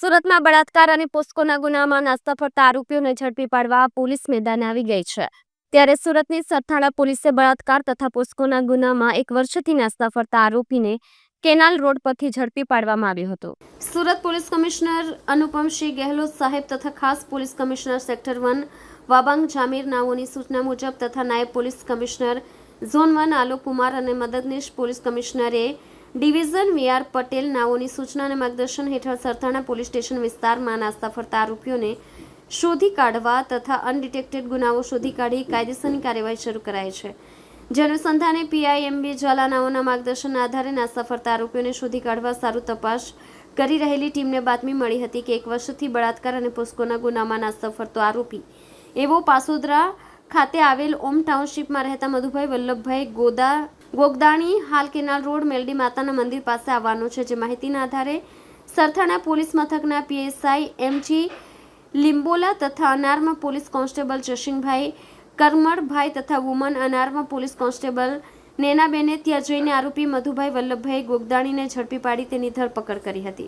સુરતમાં બળાત્કાર અને પોસ્કોના ગુનામાં નાસ્તા ફરતા આરોપીઓને ઝડપી પાડવા પોલીસ મેદાન આવી ગઈ છે. ત્યારે સુરતની સરથાણા પોલીસે બળાત્કાર તથા પોસ્કોના ગુનામાં એક વર્ષથી નાસ્તા ફરતા આરોપીને કેનાલ રોડ પરથી ઝડપી પાડવામાં આવ્યો હતો. સુરત પોલીસ કમિશનર અનુપમસિંહ ગેહલોત સાહેબ તથા ખાસ police commissioner sector one Wabang Jamir નાઓની સૂચના મુજબ તથા નાયબ police commissioner zone one Alok Kumar અને મદદનીશ પોલીસ કમિશનરે ડિવિઝન વીઆર પટેલ નાઓની સૂચના અને માર્ગદર્શન હેઠળ સરથાણા પોલીસ સ્ટેશન વિસ્તારમાં નાસ્તા ફરતા આરોપીઓને શોધી કાઢવા તથા અનડિટેક્ટેડ ગુનાઓ શોધી કાઢી કાયદેસરની કાર્યવાહી શરૂ કરાઈ છે. જે અનુસંધાને પીઆઈએમબી જલાનાઓના માર્ગદર્શનના આધારે નાસ્તા ફરતા આરોપીઓને શોધી કાઢવા સારું તપાસ કરી રહેલી ટીમને બાતમી મળી હતી કે એક વર્ષથી બળાત્કાર અને પોસ્કોના ગુનામાં નાસ્તા ફરતો આરોપી એવો પાસોદરા ખાતે આવેલ ઓમ ટાઉનશીપમાં રહેતા મધુભાઈ વલ્લભભાઈ ગોદા ગોગદાણી હાલ કેનાલ રોડ મેલડી માતાના મંદિર પાસે આવવાનો છે, જે માહિતીના આધારે સરથાણા પોલીસ મથકના પીએસઆઈ એમજી લિંબોલા તથા unarmed police constable Jashinbhai Karmalbhai તથા વુમન અનારમા પોલીસ કોન્સ્ટેબલ નેનાબેને ત્યાં જઈને આરોપી મધુભાઈ વલ્લભભાઈ ગોગદાણીને ઝડપી પાડી તેની ધરપકડ કરી હતી.